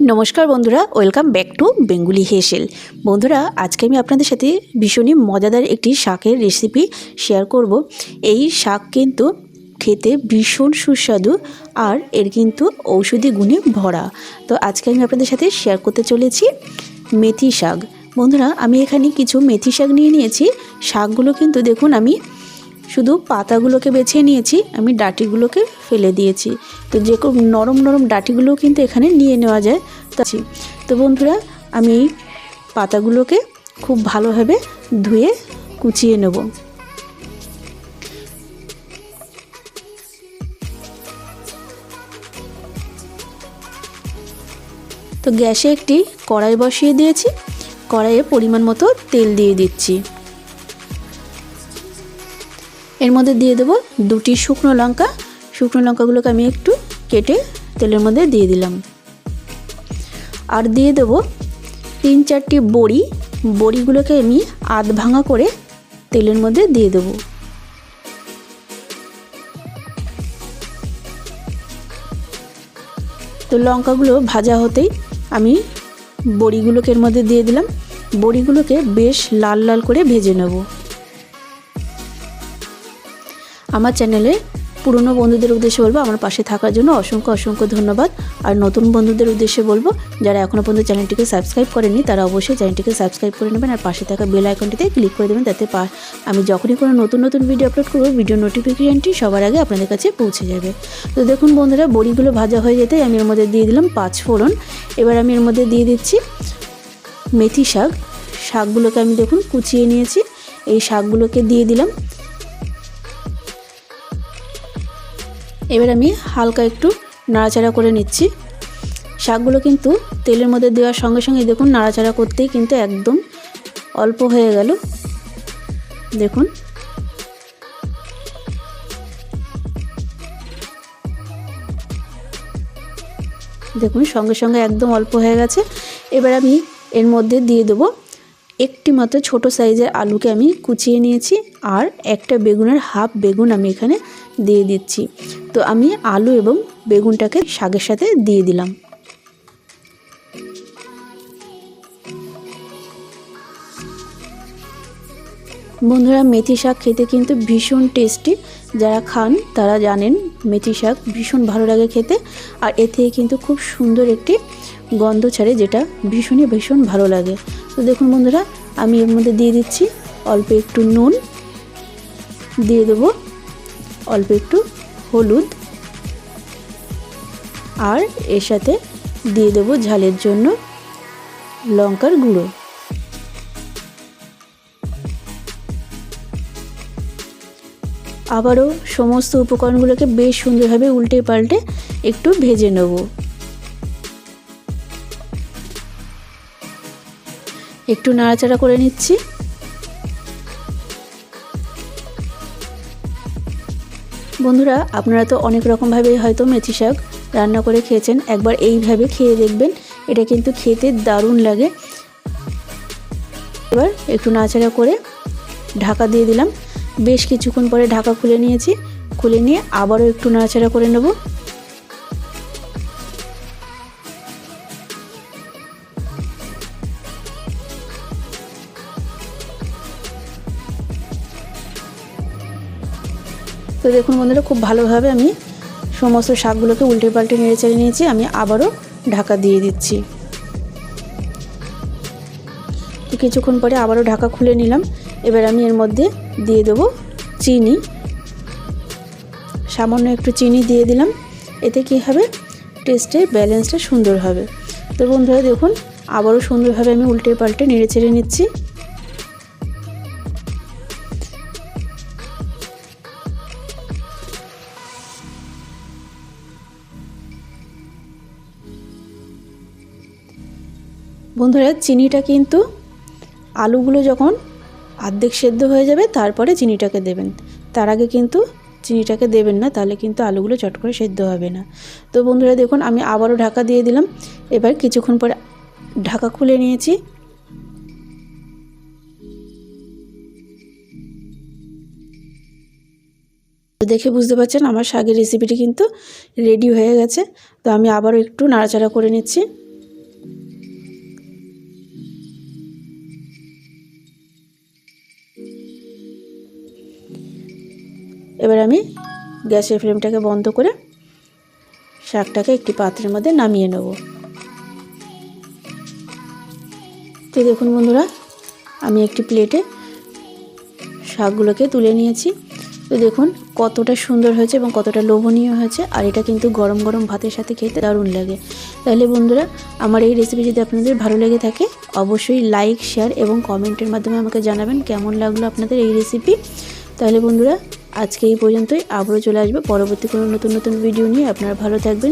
নমস্কার বন্ধুরা, welcome back to Bengali হেসেল। বন্ধুরা, আজকে আমি আপনাদের সাথে ভীষণই মজাদার একটি শাকের রেসিপি শেয়ার করব। এই শাক কিন্তু খেতে ভীষণ সুস্বাদু আর এর কিন্তু ঔষধি গুণে ভরা। তো আজকে আমি আপনাদের সাথে শেয়ার করতে চলেছি মেথি শাক। বন্ধুরা, আমি এখানে কিছু মেথি শাক নিয়ে নিয়েছি। শাকগুলো কিন্তু দেখুন আমি শুধু পাতাগুলোকে বেছে নিয়েছি, আমি ডাটিগুলোকে ফেলে দিয়েছি। তো যে নরম নরম ডাটিগুলোও কিন্তু এখানে নিয়ে নেওয়া যায়। তো আছি। তো বন্ধুরা, আমি এই পাতাগুলোকে খুব ভালোভাবে ধুয়ে কুচিয়ে নেব। তো গ্যাসে একটি কড়াই বসিয়ে দিয়েছি। কড়াইয়ে পরিমাণ মতো তেল দিয়ে দিচ্ছি। এর মধ্যে দিয়ে দেবো দুটি শুকনো লঙ্কা। শুকনো লঙ্কাগুলোকে আমি একটু কেটে তেলের মধ্যে দিয়ে দিলাম। আর দিয়ে দেবো তিন চারটি বড়ি। বড়িগুলোকে আমি আধ ভাঙা করে তেলের মধ্যে দিয়ে দেবো। তো লঙ্কাগুলো ভাজা হতেই আমি বড়িগুলোকে এর মধ্যে দিয়ে দিলাম। বড়িগুলোকে বেশ লাল লাল করে ভেজে নেব। আমার চ্যানেলে পুরনো বন্ধুদের উদ্দেশ্যে বলব, আমার পাশে থাকার জন্য অসংখ্য অসংখ্য ধন্যবাদ। আর নতুন বন্ধুদের উদ্দেশ্যে বলব, যারা এখনও পর্যন্ত চ্যানেলটিকে সাবস্ক্রাইব করেনি তারা অবশ্যই চ্যানেলটিকে সাবস্ক্রাইব করে নেবেন আর পাশে থাকা বেল আইকনটিতে ক্লিক করে দেবেন তাতে পা আমি যখনই কোনো নতুন নতুন ভিডিও আপলোড করব ভিডিও নোটিফিকেশানটি সবার আগে আপনাদের কাছে পৌঁছে যাবে। তো দেখুন বন্ধুরা, বড়িগুলো ভাজা হয়ে যেতে আমি এর মধ্যে দিয়ে দিলাম পাঁচ ফোড়ন। এবার আমি এর মধ্যে দিয়ে দিচ্ছি মেথি শাক। শাকগুলোকে আমি দেখুন কুচিয়ে নিয়েছি। এই শাকগুলোকে দিয়ে দিলাম। এবার আমি হালকা একটু নাড়াচাড়া করে নিচ্ছি। শাকগুলো কিন্তু তেলের মধ্যে দেওয়ার সঙ্গে সঙ্গে দেখুন নাড়াচাড়া করতেই কিন্তু একদম অল্প হয়ে গেল। দেখুন। দেখুন সঙ্গে সঙ্গে একদম অল্প হয়ে গেছে। এবার আমি এর মধ্যে দিয়ে দেবো একটি মাত্র ছোট সাইজের আলুকে আমি কুচিয়ে নিয়েছি আর একটা বেগুনের হাফ বেগুন আমি এখানে দিয়ে দিচ্ছি। তো আমি আলু এবং বেগুনটাকে শাকের সাথে দিয়ে দিলাম। বন্ধুরা, মেথি শাক খেতে কিন্তু ভীষণ টেস্টি। যারা খান, তারা জানেন মেথি শাক ভীষণ ভালো লাগে খেতে। আর এ থেকে কিন্তু খুব সুন্দর একটি গন্ধ ছাড়ে যেটা ভীষণই ভীষণ ভালো লাগে। তো দেখুন বন্ধুরা, আমি এর মধ্যে দিয়ে দিচ্ছি অল্প একটু নুন, দিয়ে দেবো অল্প একটু হলুদ, আর এর সাথে দিয়ে দেবো ঝালের জন্য লঙ্কার গুঁড়ো। আবারও সমস্ত উপকরণগুলোকে বেশ সুন্দরভাবে উল্টে পাল্টে একটু ভেজে নেব। একটু নাড়াচাড়া করে নিচ্ছি। বন্ধুরা, আপনারা তো অনেক রকমভাবে হয়তো মেথি শাক রান্না করে খেয়েছেন, একবার এইভাবে খেয়ে দেখবেন, এটা কিন্তু খেতে দারুণ লাগে। এবার একটু নাড়াচাড়া করে ঢাকা দিয়ে দিলাম। বেশ কিছুক্ষণ পরে ঢাকা খুলে নিয়েছি। খুলে নিয়ে আবারও একটু নাড়াচাড়া করে নেব। তো দেখুন বন্ধুরা, খুব ভালোভাবে আমি সমস্ত শাকগুলোকে উল্টে পাল্টে নেড়ে চেড়ে নিয়েছি। আমি আবারও ঢাকা দিয়ে দিচ্ছি। তো কিছুক্ষণ পরে আবারও ঢাকা খুলে নিলাম। এবার আমি এর মধ্যে দিয়ে দেবো চিনি। সামান্য একটু চিনি দিয়ে দিলাম। এতে কী হবে? টেস্টের ব্যালেন্সটা সুন্দর হবে। তো বন্ধুরা, দেখুন, আবারও সুন্দরভাবে আমি উল্টে পাল্টে নেড়ে ছেড়ে নিচ্ছি। বন্ধুরা, চিনিটা কিন্তু আলুগুলো যখন অর্ধেক সেদ্ধ হয়ে যাবে, তারপরে চিনিটাকে দেবেন। তার আগে কিন্তু চিনিটাকে দেবেন না, তাহলে কিন্তু আলুগুলো চট করে সেদ্ধ হবে না। তো বন্ধুরা দেখুন, আমি আবারও ঢাকা দিয়ে দিলাম। এবার কিছুক্ষণ পরে ঢাকা খুলে নিয়েছি। দেখে বুঝতে পারছেন, আমার শাকের রেসিপিটি কিন্তু রেডি হয়ে গেছে। তো আমি আবারও একটু নাড়াচাড়া করে নিচ্ছি। এবার আমি গ্যাসের ফ্লেমটাকে বন্ধ করে শাকটাকে একটি পাত্রের মধ্যে নামিয়ে নেব। তো দেখুন বন্ধুরা, আমি একটি প্লেটে শাকগুলোকে তুলে নিয়েছি। তো দেখুন কতটা সুন্দর হয়েছে এবং কতটা লোভনীয় হয়েছে, আর এটা কিন্তু গরম গরম ভাতের সাথে খেতে দারুণ লাগে। তাহলে বন্ধুরা, আমার এই রেসিপি যদি আপনাদের ভালো লেগে থাকে, অবশ্যই লাইক শেয়ার এবং কমেন্টের মাধ্যমে আমাকে জানাবেন কেমন লাগল আপনাদের এই রেসিপি তাহলে বন্ধুরা আজকে এই পর্যন্তই। আবারও চলে আসবে পরবর্তী কোনো নতুন নতুন ভিডিও নিয়ে। আপনারা ভালো থাকবেন।